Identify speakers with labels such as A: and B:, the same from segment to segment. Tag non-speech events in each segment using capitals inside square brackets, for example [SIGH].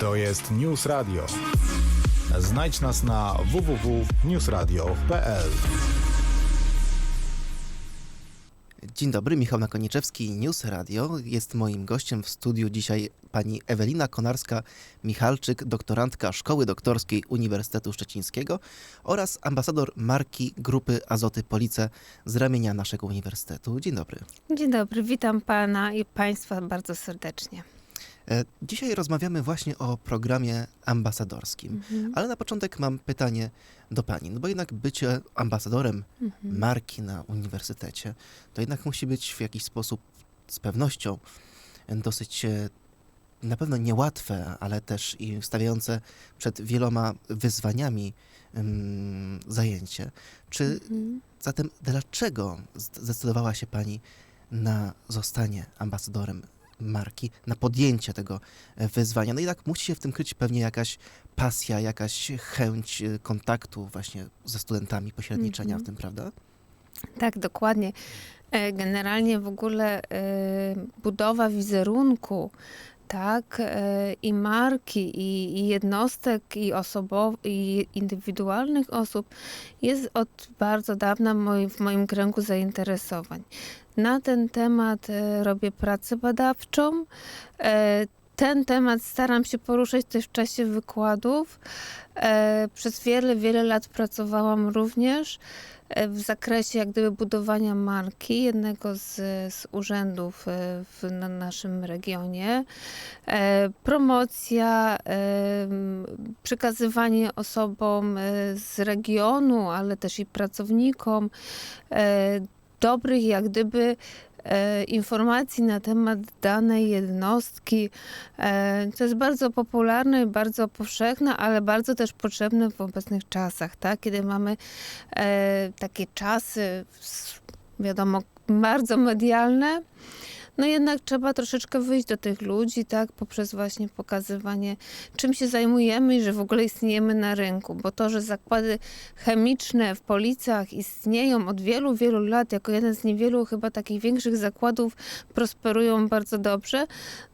A: To jest News Radio. Znajdź nas na www.newsradio.pl.
B: Dzień dobry, Michał Nakonieczewski, News Radio. Jest moim gościem w studiu dzisiaj pani Ewelina Konarska-Michalczyk, doktorantka Szkoły Doktorskiej Uniwersytetu Szczecińskiego oraz ambasador marki Grupy Azoty Police z ramienia naszego uniwersytetu. Dzień dobry.
C: Dzień dobry, witam pana i państwa bardzo serdecznie.
B: E, Dzisiaj rozmawiamy właśnie o programie ambasadorskim, ale na początek mam pytanie do pani, no bo jednak bycie ambasadorem marki na uniwersytecie, to jednak musi być w jakiś sposób z pewnością dosyć e, na pewno niełatwe, ale też i stawiające przed wieloma wyzwaniami ym, zajęcie. Czy
C: Mhm.
B: zatem dlaczego zdecydowała się pani na zostanie ambasadorem marki, na podjęcie tego e, wyzwania? No i tak musi się w tym kryć pewnie jakaś pasja, jakaś chęć e, kontaktu właśnie ze studentami, pośredniczenia
C: Mhm.
B: w tym, prawda?
C: Tak, dokładnie. E, Generalnie w ogóle budowa wizerunku, tak, e, i marki, i, jednostek, i i indywidualnych osób jest od bardzo dawna w moim kręgu zainteresowań. Na ten temat e, robię pracę badawczą. E, Ten temat staram się poruszać też w czasie wykładów. Przez wiele, wiele lat pracowałam również w zakresie jak gdyby budowania marki jednego z, z urzędów e, w na naszym regionie. E, Promocja, e, przekazywanie osobom e, z regionu, ale też i pracownikom e, dobrych jak gdyby e, informacji na temat danej jednostki. E, To jest bardzo popularne i bardzo powszechne, ale bardzo też potrzebne w obecnych czasach, tak? kiedy mamy e, takie czasy, wiadomo, bardzo medialne. No jednak trzeba troszeczkę wyjść do tych ludzi, tak, poprzez właśnie pokazywanie, czym się zajmujemy i że w ogóle istniejemy na rynku, bo to, że zakłady chemiczne w Policach istnieją od wielu, wielu lat, jako jeden z niewielu chyba takich większych zakładów, prosperują bardzo dobrze,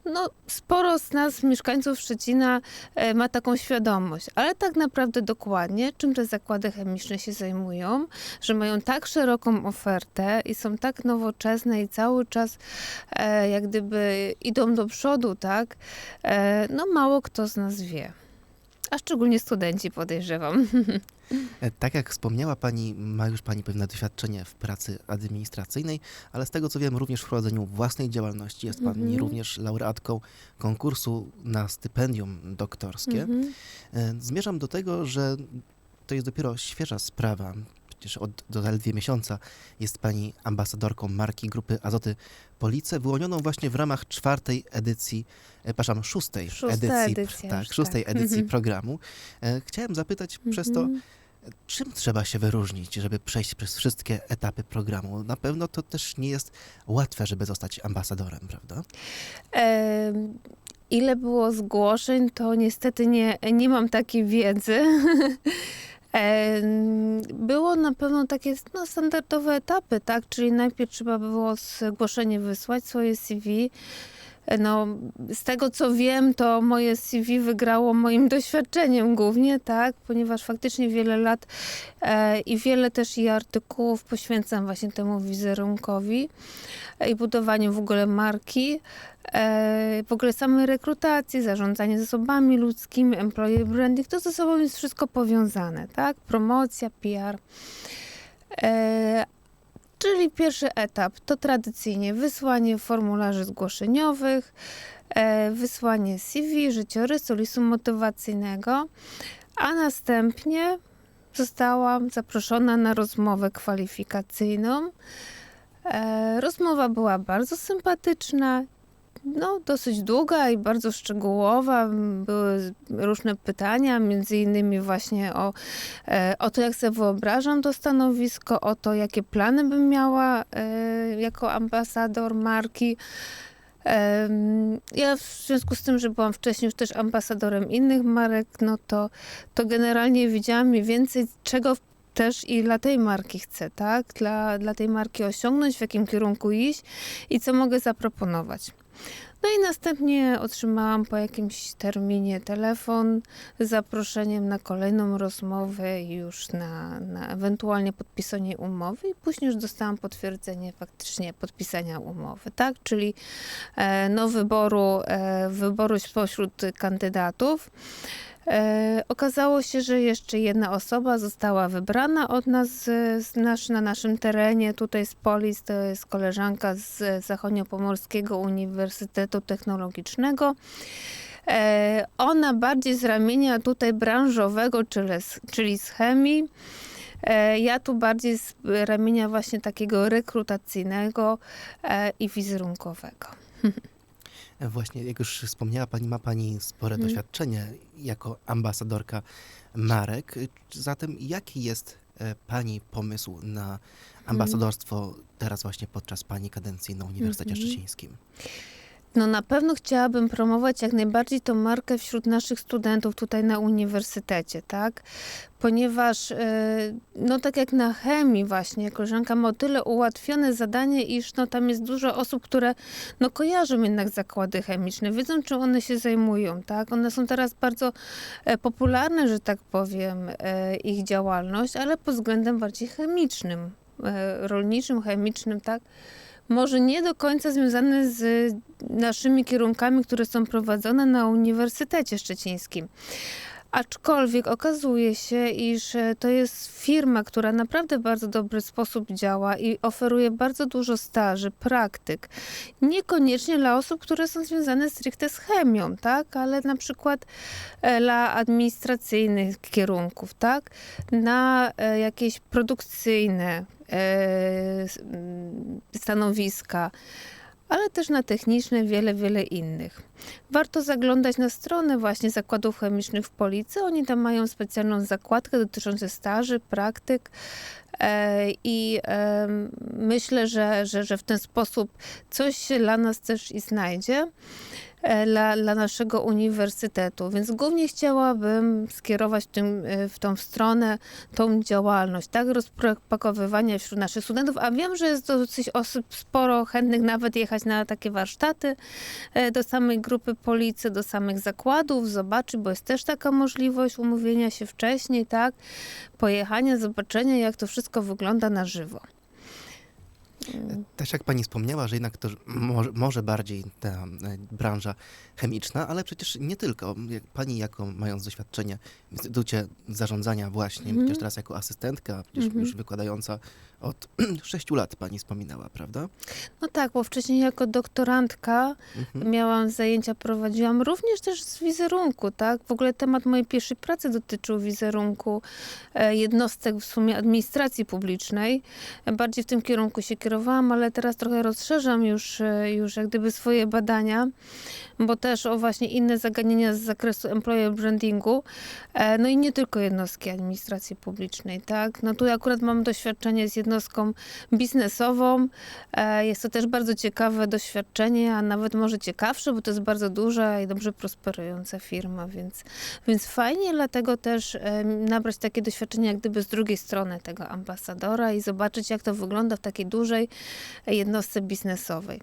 C: no sporo z nas, mieszkańców Szczecina, e, ma taką świadomość, ale tak naprawdę dokładnie, czym te zakłady chemiczne się zajmują, że mają tak szeroką ofertę i są tak nowoczesne i cały czas e, jak gdyby idą do przodu, tak, e, no mało kto z nas wie. A szczególnie studenci podejrzewam. [LAUGHS]
B: E, Tak jak wspomniała Pani, ma już Pani pewne doświadczenie w pracy administracyjnej, ale z tego co wiem, również w prowadzeniu własnej działalności. Jest Pani
C: Mhm.
B: również laureatką konkursu na stypendium doktorskie.
C: Mhm.
B: E, Zmierzam do tego, że to jest dopiero świeża sprawa. Przecież od zaledwie miesiąca jest Pani ambasadorką marki Grupy Azoty Police, wyłonioną właśnie w ramach czwartej edycji, e, przepraszam, szóstej
C: Szósta
B: edycji,
C: edycja
B: tak,
C: już,
B: szóstej
C: tak.
B: edycji
C: Mhm.
B: programu. E, Chciałem zapytać przez to,
C: Mhm.
B: Czym trzeba się wyróżnić, żeby przejść przez wszystkie etapy programu? Na pewno to też nie jest łatwe, żeby zostać ambasadorem, prawda?
C: Ile było zgłoszeń, to niestety nie, nie mam takiej wiedzy. [LAUGHS] Było na pewno takie no, standardowe etapy, tak? Czyli najpierw trzeba było zgłoszenie wysłać, swoje CV. No, z tego co wiem, to moje CV wygrało moim [LAUGHS] doświadczeniem głównie, tak? Ponieważ faktycznie wiele lat e, i wiele też i artykułów poświęcam właśnie temu wizerunkowi e, i budowaniu w ogóle marki. E, w ogóle samej rekrutacji, zarządzanie zasobami ludzkimi, employer branding, to ze sobą jest wszystko powiązane, tak? Promocja, PR. E, czyli pierwszy etap to tradycyjnie wysłanie formularzy zgłoszeniowych, e, wysłanie CV, życiorysu, listu motywacyjnego, a następnie zostałam zaproszona na rozmowę kwalifikacyjną. Rozmowa była bardzo sympatyczna, no, dosyć długa i bardzo szczegółowa. Były różne pytania, między innymi właśnie o, e, o to, jak sobie wyobrażam to stanowisko, o to, jakie plany bym miała e, jako ambasador marki. Ja w związku z tym, że byłam wcześniej już też ambasadorem innych marek, no to, to generalnie wiedziałam mniej więcej, czego też i dla tej marki chcę, tak? Dla, dla tej marki osiągnąć, w jakim kierunku iść i co mogę zaproponować. No i następnie otrzymałam po jakimś terminie telefon z zaproszeniem na kolejną rozmowę już na, na ewentualnie podpisanie umowy i później już dostałam potwierdzenie faktycznie podpisania umowy, tak? Czyli e, no wyboru, e, wyboru spośród kandydatów. E, okazało się, że jeszcze jedna osoba została wybrana od nas z, na naszym terenie, tutaj z Polis, to jest koleżanka z Zachodniopomorskiego Uniwersytetu Technologicznego. E, ona bardziej z ramienia tutaj branżowego, czyli z, czyli z chemii. E, ja tu bardziej z ramienia właśnie takiego rekrutacyjnego i wizerunkowego. [LAUGHS]
B: Właśnie, jak już wspomniała Pani, ma Pani spore
C: Mhm.
B: doświadczenie jako ambasadorka marek. Zatem jaki jest e, Pani pomysł na ambasadorstwo teraz właśnie podczas Pani kadencji na Uniwersytecie
C: Mhm.
B: Szczecińskim?
C: No na pewno chciałabym promować jak najbardziej tą markę wśród naszych studentów tutaj na uniwersytecie, tak? Ponieważ, e, no tak jak na chemii właśnie, koleżanka ma o tyle ułatwione zadanie, iż no tam jest dużo osób, które no kojarzą jednak zakłady chemiczne, wiedzą czym one się zajmują, tak? One są teraz bardzo e, popularne, że tak powiem, e, ich działalność, ale pod względem bardziej chemicznym, rolniczym, chemicznym, tak? Może nie do końca związane z naszymi kierunkami, które są prowadzone na Uniwersytecie Szczecińskim. Aczkolwiek okazuje się, iż e, to jest firma, która naprawdę bardzo dobry sposób działa i oferuje bardzo dużo staży, praktyk. Niekoniecznie dla osób, które są związane stricte z chemią, tak? ale na przykład e, dla administracyjnych kierunków, tak? na e, jakieś produkcyjne stanowiska, ale też na techniczne, wiele, wiele innych. Warto zaglądać na stronę właśnie zakładów chemicznych w Policy. Oni tam mają specjalną zakładkę dotyczącą staży, praktyk. E, I myślę, że, że, że w ten sposób coś się dla nas też i znajdzie, dla, dla naszego uniwersytetu. Więc głównie chciałabym skierować w, tym, e, w tą stronę tą działalność, tak, rozpakowywania wśród naszych studentów, a wiem, że jest dosyć osób sporo chętnych nawet jechać na takie warsztaty e, do samej grupy policy, do samych zakładów, zobaczyć, bo jest też taka możliwość umówienia się wcześniej, tak, pojechania, zobaczenia, jak to wszystko wygląda na żywo.
B: Też jak pani wspomniała, że jednak to może, może bardziej ta e, branża chemiczna, ale przecież nie tylko. Pani jako mając doświadczenie w Instytucie Zarządzania właśnie,
C: Mhm.
B: przecież teraz jako asystentka, przecież
C: Mhm.
B: już wykładająca od [CLEARS THROAT] sześciu lat pani wspominała, prawda?
C: No tak, bo wcześniej jako doktorantka
B: Mhm.
C: miałam zajęcia, prowadziłam również też z wizerunku, tak? W ogóle temat mojej pierwszej pracy dotyczył wizerunku e, jednostek w sumie administracji publicznej. Bardziej w tym kierunku się kierowałam, ale teraz trochę rozszerzam już, e, już jak gdyby swoje badania, bo też o właśnie inne zagadnienia z zakresu employer brandingu, e, no i nie tylko jednostki administracji publicznej, tak? No tu akurat mam doświadczenie z jednostką biznesową, E, Jest to też bardzo ciekawe doświadczenie, a nawet może ciekawsze, bo to jest bardzo duża i dobrze prosperująca firma, więc, więc fajnie dlatego też e, nabrać takie doświadczenie jak gdyby z drugiej strony tego ambasadora i zobaczyć jak to wygląda w takiej dużej jednostce biznesowej.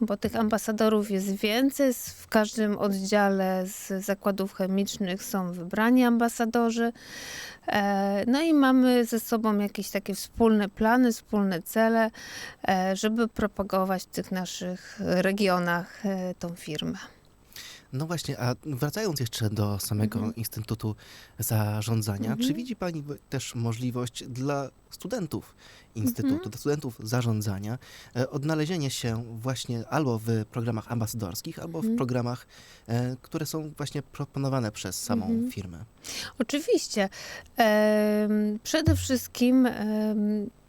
C: Bo tych ambasadorów jest więcej, w każdym oddziale z zakładów chemicznych są wybrani ambasadorzy. E, No i mamy ze sobą jakieś takie wspólne plany, wspólne cele, e, żeby propagować w tych naszych regionach e, tą firmę.
B: No właśnie, a wracając jeszcze do samego
C: Mhm.
B: Instytutu Zarządzania,
C: Mhm.
B: czy widzi Pani też możliwość dla studentów Instytutu,
C: Mhm.
B: dla studentów zarządzania, e, odnalezienie się właśnie albo w programach ambasadorskich, albo w
C: Mhm.
B: programach, e, które są właśnie proponowane przez samą
C: Mhm.
B: firmę?
C: Oczywiście. Przede wszystkim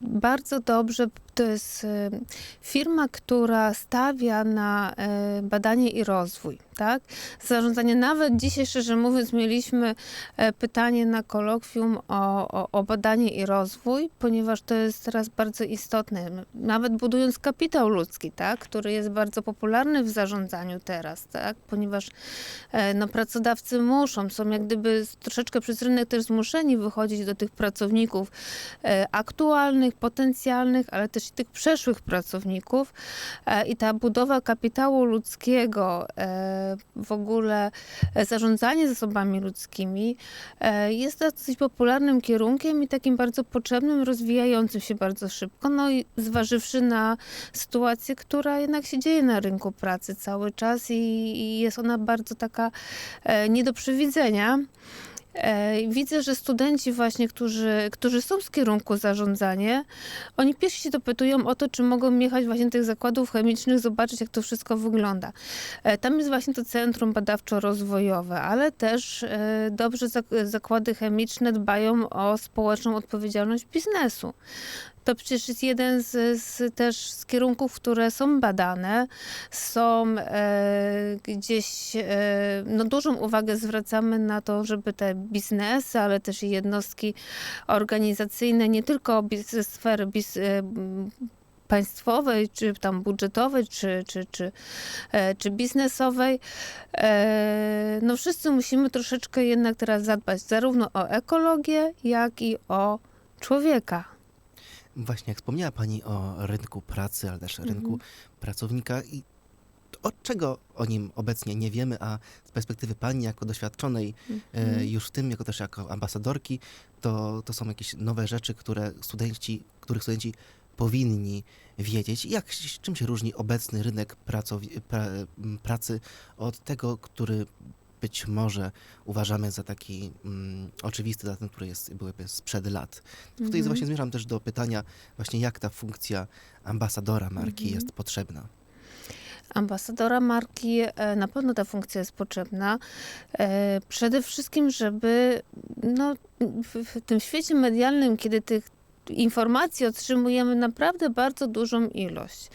C: bardzo dobrze to jest em, firma, która stawia na e, badanie i rozwój, tak? Zarządzanie. Nawet dzisiaj, szczerze mówiąc, mieliśmy e, pytanie na kolokwium o, o, o badanie i rozwój, ponieważ to jest teraz bardzo istotne. Nawet budując kapitał ludzki, tak? Który jest bardzo popularny w zarządzaniu teraz, tak? Ponieważ e, no, pracodawcy muszą, są jak gdyby troszeczkę przez rynek też zmuszeni wychodzić do tych pracowników e, aktualnych, aktualnych, potencjalnych, ale też i tych przeszłych pracowników. E, I ta budowa kapitału ludzkiego, e, w ogóle e, zarządzanie zasobami ludzkimi jest dosyć popularnym kierunkiem i takim bardzo potrzebnym, rozwijającym się bardzo szybko. No i zważywszy na sytuację, która jednak się dzieje na rynku pracy cały czas i, i jest ona bardzo taka nie do przewidzenia. E, Widzę, że studenci właśnie, którzy, którzy są z kierunku zarządzanie, oni pierwsi się dopytują o to, czy mogą jechać właśnie do tych zakładów chemicznych, zobaczyć, jak to wszystko wygląda. E, Tam jest właśnie to centrum badawczo-rozwojowe, ale też e, dobrze zak- zakłady chemiczne dbają o społeczną odpowiedzialność biznesu. To przecież jest jeden z, z też z kierunków, które są badane, są e, gdzieś, e, no dużą uwagę zwracamy na to, żeby te biznesy, ale też i jednostki organizacyjne, nie tylko ze sfery biz, e, państwowej, czy tam budżetowej, czy, czy, czy, e, czy biznesowej. E, No wszyscy musimy troszeczkę jednak teraz zadbać zarówno o ekologię, jak i o człowieka.
B: Właśnie jak wspomniała Pani o rynku pracy, ale też rynku
C: Mhm.
B: pracownika i od czego o nim obecnie nie wiemy, a z perspektywy Pani jako doświadczonej
C: Mhm.
B: e, już w tym, jako też jako ambasadorki, to, to są jakieś nowe rzeczy, które studenci, których studenci powinni wiedzieć. Jak, czym się różni obecny rynek pra, pracy od tego, który być może uważamy za taki mm, oczywisty, za ten, który jest byłyby sprzed lat. Tutaj
C: Mhm.
B: właśnie zmierzam też do pytania właśnie jak ta funkcja ambasadora marki
C: Mhm.
B: jest potrzebna.
C: Ambasadora marki, e, na pewno ta funkcja jest potrzebna. E, Przede wszystkim, żeby no, w, w tym świecie medialnym, kiedy tych informacji otrzymujemy naprawdę bardzo dużą ilość.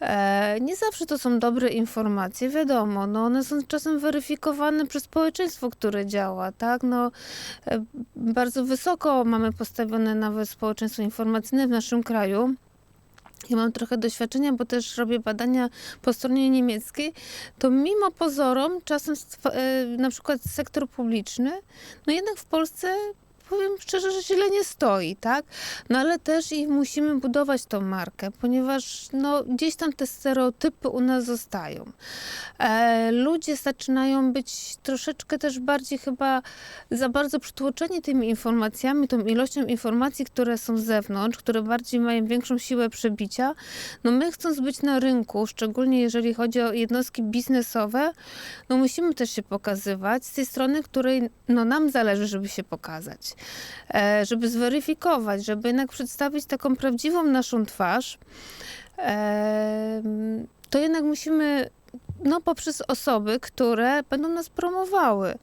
C: E, Nie zawsze to są dobre informacje, wiadomo, no one są czasem weryfikowane przez społeczeństwo, które działa, tak, no e, bardzo wysoko mamy postawione nawet społeczeństwo informacyjne w naszym kraju. Ja mam trochę doświadczenia, bo też robię badania po stronie niemieckiej, to mimo pozorom czasem e, na przykład sektor publiczny, no jednak w Polsce powiem szczerze, że źle nie stoi, tak? No ale też i musimy budować tą markę, ponieważ no, gdzieś tam te stereotypy u nas zostają. E, ludzie zaczynają być troszeczkę też bardziej chyba za bardzo przytłoczeni tymi informacjami, tą ilością informacji, które są z zewnątrz, które bardziej mają większą siłę przebicia. No my chcąc być na rynku, szczególnie jeżeli chodzi o jednostki biznesowe, no musimy też się pokazywać z tej strony, której no nam zależy, żeby się pokazać, żeby zweryfikować, żeby jednak przedstawić taką prawdziwą naszą twarz. E, to jednak musimy no, poprzez osoby, które będą nas promowały.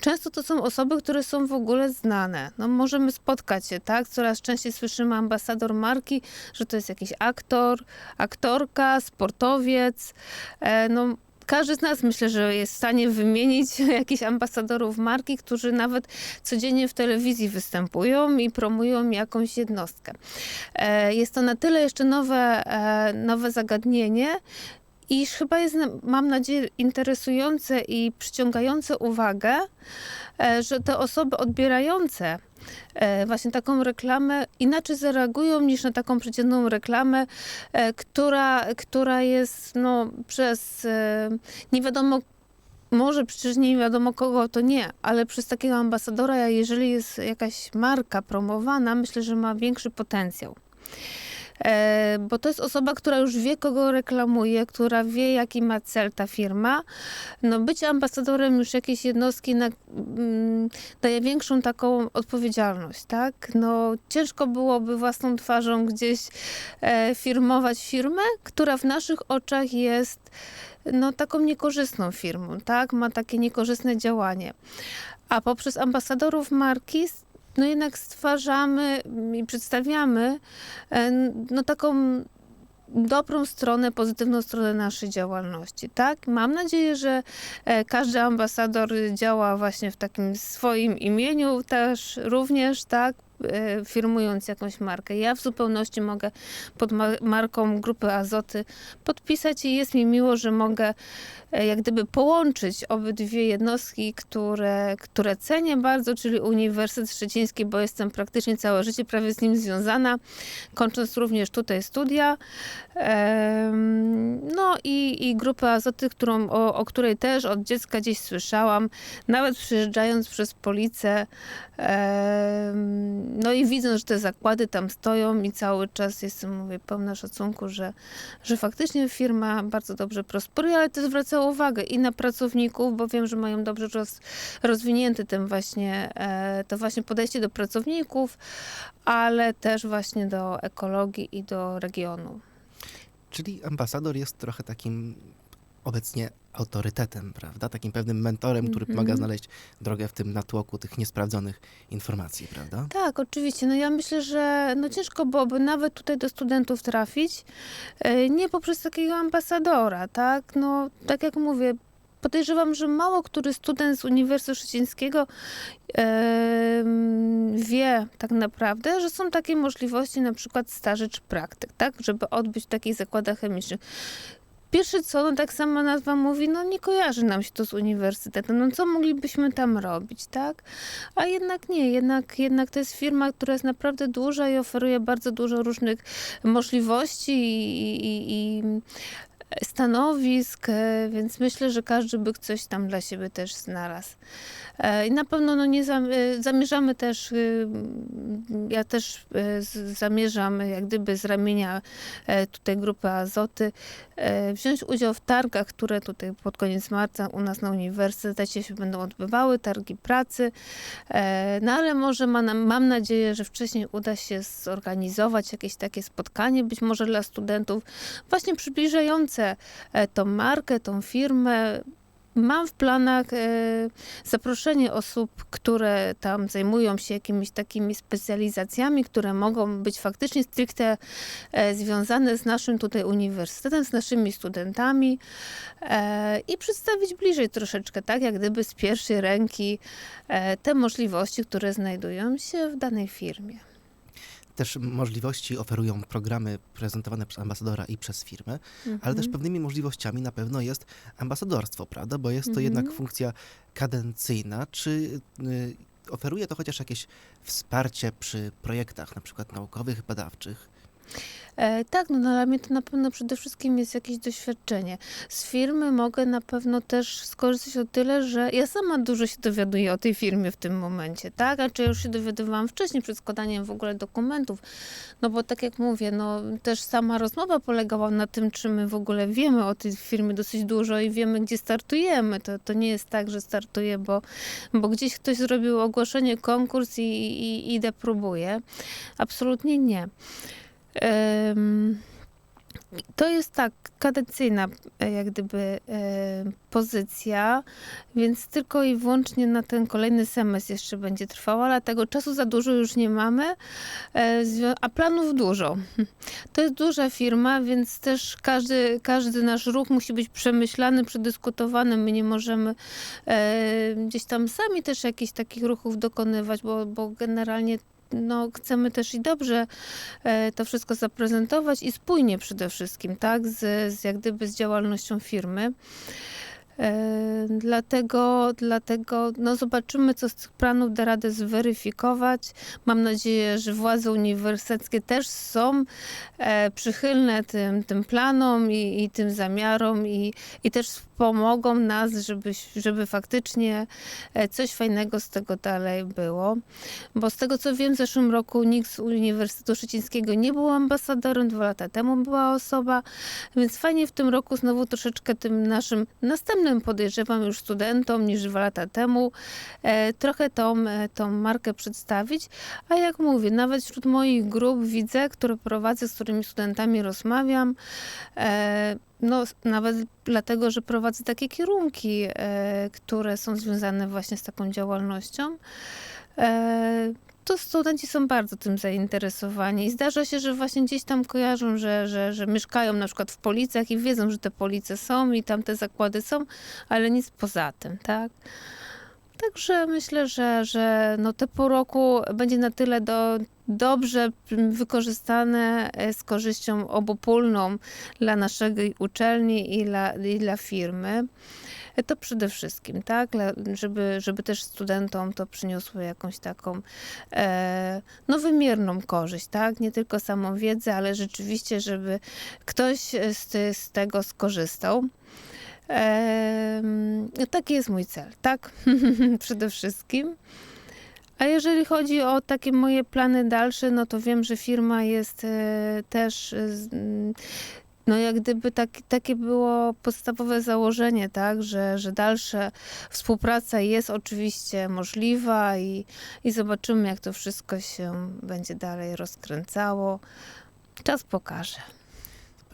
C: Często to są osoby, które są w ogóle znane. No, możemy spotkać się, tak? Coraz częściej słyszymy ambasador marki, że to jest jakiś aktor, aktorka, sportowiec. E, no, każdy z nas myślę, że jest w stanie wymienić [LAUGHS] jakichś ambasadorów marki, którzy nawet codziennie w telewizji występują i promują jakąś jednostkę. E, Jest to na tyle jeszcze nowe, e, nowe zagadnienie, iż chyba jest, mam nadzieję, interesujące i przyciągające uwagę, e, że te osoby odbierające e, właśnie taką reklamę inaczej zareagują niż na taką przeciętną reklamę, e, która, która jest no, przez nie wiadomo może przecież nie wiadomo kogo to nie, ale przez takiego ambasadora, jeżeli jest jakaś marka promowana, myślę, że ma większy potencjał. E, bo to jest osoba, która już wie, kogo reklamuje, która wie, jaki ma cel ta firma. No, bycie ambasadorem już jakiejś jednostki na, mm, daje większą taką odpowiedzialność, tak? No, ciężko byłoby własną twarzą gdzieś e, firmować firmę, która w naszych oczach jest no, taką niekorzystną firmą, tak? Ma takie niekorzystne działanie. A poprzez ambasadorów marki no jednak stwarzamy i przedstawiamy e, no taką dobrą stronę, pozytywną stronę naszej działalności, tak? Mam nadzieję, że e, każdy ambasador działa właśnie w takim swoim imieniu też również, tak? E, firmując jakąś markę. Ja w zupełności mogę pod ma- marką Grupy Azoty podpisać i jest mi miło, że mogę e, jak gdyby połączyć obydwie jednostki, które, które cenię bardzo, czyli Uniwersytet Szczeciński, bo jestem praktycznie całe życie prawie z nim związana, kończąc również tutaj studia. No i, i Grupę Azoty, którą, o, o której też od dziecka gdzieś słyszałam, nawet przyjeżdżając przez Policę, em, no i widząc, że te zakłady tam stoją i cały czas jestem, mówię, pełna szacunku, że, że faktycznie firma bardzo dobrze prosperuje, ale też zwraca uwagę i na pracowników, bo wiem, że mają dobrze roz, rozwinięty ten właśnie, e, to właśnie podejście do pracowników, ale też właśnie do ekologii i do regionu.
B: Czyli ambasador jest trochę takim obecnie autorytetem, prawda? Takim pewnym mentorem, który
C: Mhm.
B: pomaga znaleźć drogę w tym natłoku tych niesprawdzonych informacji, prawda?
C: Tak, oczywiście. No ja myślę, że no ciężko byłoby nawet tutaj do studentów trafić, e, nie poprzez takiego ambasadora, tak? No, tak jak mówię, podejrzewam, że mało który student z Uniwersytetu Szczecińskiego wie tak naprawdę, że są takie możliwości, na przykład staży czy praktyk, tak? Żeby odbyć w takich zakładach chemicznych. Pierwsze co, no tak sama nazwa mówi, no nie kojarzy nam się to z uniwersytetem, no co moglibyśmy tam robić, tak? A jednak nie, jednak, jednak to jest firma, która jest naprawdę duża i oferuje bardzo dużo różnych możliwości i, i, i stanowisk, e, więc myślę, że każdy by coś tam dla siebie też znalazł. E, I na pewno no nie e, zamierzamy też, ja też zamierzam jak gdyby z ramienia tutaj grupy Azoty wziąć udział w targach, które tutaj pod koniec marca u nas na uniwersytecie się będą odbywały, targi pracy. No ale może ma, mam nadzieję, że wcześniej uda się zorganizować jakieś takie spotkanie, być może dla studentów, właśnie przybliżające e, tą markę, tą firmę. Mam w planach e, zaproszenie osób, które tam zajmują się jakimiś takimi specjalizacjami, które mogą być faktycznie stricte e, związane z naszym tutaj uniwersytetem, z naszymi studentami i przedstawić bliżej troszeczkę, tak jak gdyby z pierwszej ręki te możliwości, które znajdują się w danej firmie.
B: Też możliwości oferują programy prezentowane przez ambasadora i przez firmę, ale też
C: Mhm.
B: pewnymi możliwościami na pewno jest ambasadorstwo, prawda? Bo jest to
C: Mhm.
B: jednak funkcja kadencyjna. Czy y, oferuje to chociaż jakieś wsparcie przy projektach, na przykład naukowych, badawczych?
C: E, tak, no dla mnie to na pewno przede wszystkim jest jakieś doświadczenie. Z firmy mogę na pewno też skorzystać o tyle, że ja sama dużo się dowiaduję o tej firmie w tym momencie, tak? A czy już się dowiadywałam wcześniej przed składaniem w ogóle dokumentów, no bo tak jak mówię, no też sama rozmowa polegała na tym, czy my w ogóle wiemy o tej firmie dosyć dużo i wiemy, gdzie startujemy. To, to nie jest tak, że startuję, bo, bo gdzieś ktoś zrobił ogłoszenie, konkurs i, i idę, próbuję. Absolutnie nie. To jest tak, kadencyjna e, jak gdyby e, pozycja, więc tylko i wyłącznie na ten kolejny semestr jeszcze będzie trwała, ale tego czasu za dużo już nie mamy, e, a planów dużo. [LAUGHS] To jest duża firma, więc też każdy, każdy nasz ruch musi być przemyślany, przedyskutowany. My nie możemy gdzieś tam sami też jakichś takich ruchów dokonywać, bo, bo generalnie no, chcemy też i dobrze e, to wszystko zaprezentować i spójnie przede wszystkim, tak, z, z jak gdyby z działalnością firmy. E, Dlatego, dlatego no zobaczymy, co z tych planów da radę zweryfikować. Mam nadzieję, że władze uniwersyteckie też są e, przychylne tym, tym planom i, i tym zamiarom i, i też pomogą nas, żeby, żeby faktycznie e, coś fajnego z tego dalej było. Bo z tego co wiem, w zeszłym roku nikt z Uniwersytetu Szczecińskiego nie był ambasadorem, dwa lata temu była osoba, więc fajnie w tym roku znowu troszeczkę tym naszym następnym podejrzewam już studentom niż dwa lata temu e, trochę tą, e, tą markę przedstawić. A jak mówię, nawet wśród moich grup widzę, które prowadzę, z którymi studentami rozmawiam, no, nawet dlatego, że prowadzę takie kierunki, e, które są związane właśnie z taką działalnością. E, to studenci są bardzo tym zainteresowani i zdarza się, że właśnie gdzieś tam kojarzą, że, że, że mieszkają na przykład w Policach i wiedzą, że te Police są i tam te zakłady są, ale nic poza tym, tak? Także myślę, że, że no te pół roku będzie na tyle do, dobrze wykorzystane e, z korzyścią obopólną dla naszej uczelni i dla, i dla firmy. E, To przede wszystkim, tak, żeby, żeby też studentom to przyniosło jakąś taką e, no wymierną korzyść, tak, nie tylko samą wiedzę, ale rzeczywiście, żeby ktoś z, z tego skorzystał. Em, taki jest mój cel, tak? [LAUGHS] Przede wszystkim. A jeżeli chodzi o takie moje plany dalsze, no to wiem, że firma jest e, też, no jak gdyby tak, takie było podstawowe założenie, tak, że, że dalsza współpraca jest oczywiście możliwa i, i zobaczymy, jak to wszystko się będzie dalej rozkręcało. Czas pokaże.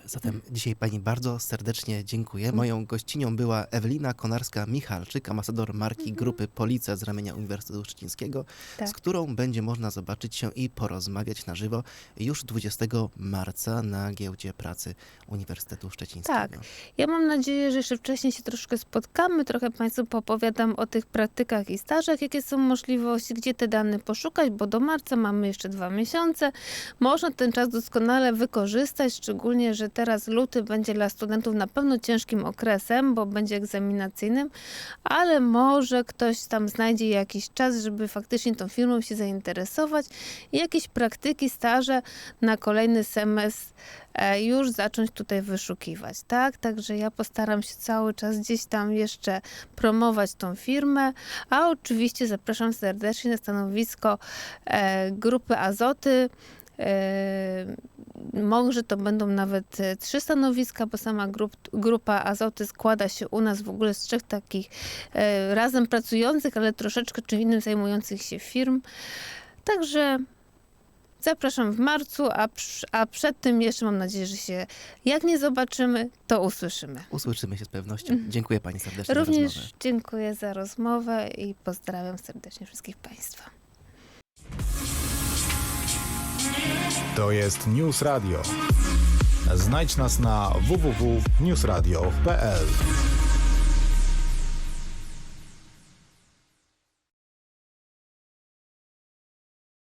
B: Zatem dzisiaj Pani bardzo serdecznie dziękuję. Moją gościnią była Ewelina Konarska-Michalczyk, ambasador marki grupy Police z ramienia Uniwersytetu Szczecińskiego,
C: Tak.
B: z którą będzie można zobaczyć się i porozmawiać na żywo już 20 marca na giełdzie pracy Uniwersytetu Szczecińskiego.
C: Tak. Ja mam nadzieję, że jeszcze wcześniej się troszkę spotkamy, trochę Państwu popowiadam o tych praktykach i stażach, jakie są możliwości, gdzie te dane poszukać, bo do marca mamy jeszcze dwa miesiące. Można ten czas doskonale wykorzystać, szczególnie, że teraz luty będzie dla studentów na pewno ciężkim okresem, bo będzie egzaminacyjnym, ale może ktoś tam znajdzie jakiś czas, żeby faktycznie tą firmą się zainteresować i jakieś praktyki, staże na kolejny semestr e, już zacząć tutaj wyszukiwać, tak? Także ja postaram się cały czas gdzieś tam jeszcze promować tą firmę, a oczywiście zapraszam serdecznie na stanowisko e, grupy Azoty. E, może to będą nawet e, trzy stanowiska, bo sama grup, grupa Azoty składa się u nas w ogóle z trzech takich e, razem pracujących, ale troszeczkę czym innym zajmujących się firm. Także Zapraszam w marcu, a, a przed tym jeszcze mam nadzieję, że się jak nie zobaczymy, to usłyszymy.
B: Usłyszymy się z pewnością. Dziękuję Pani serdecznie za rozmowę.
C: Mhm. Również dziękuję za rozmowę i pozdrawiam serdecznie wszystkich Państwa.
A: To jest News Radio. Znajdź nas na www.newsradio.pl.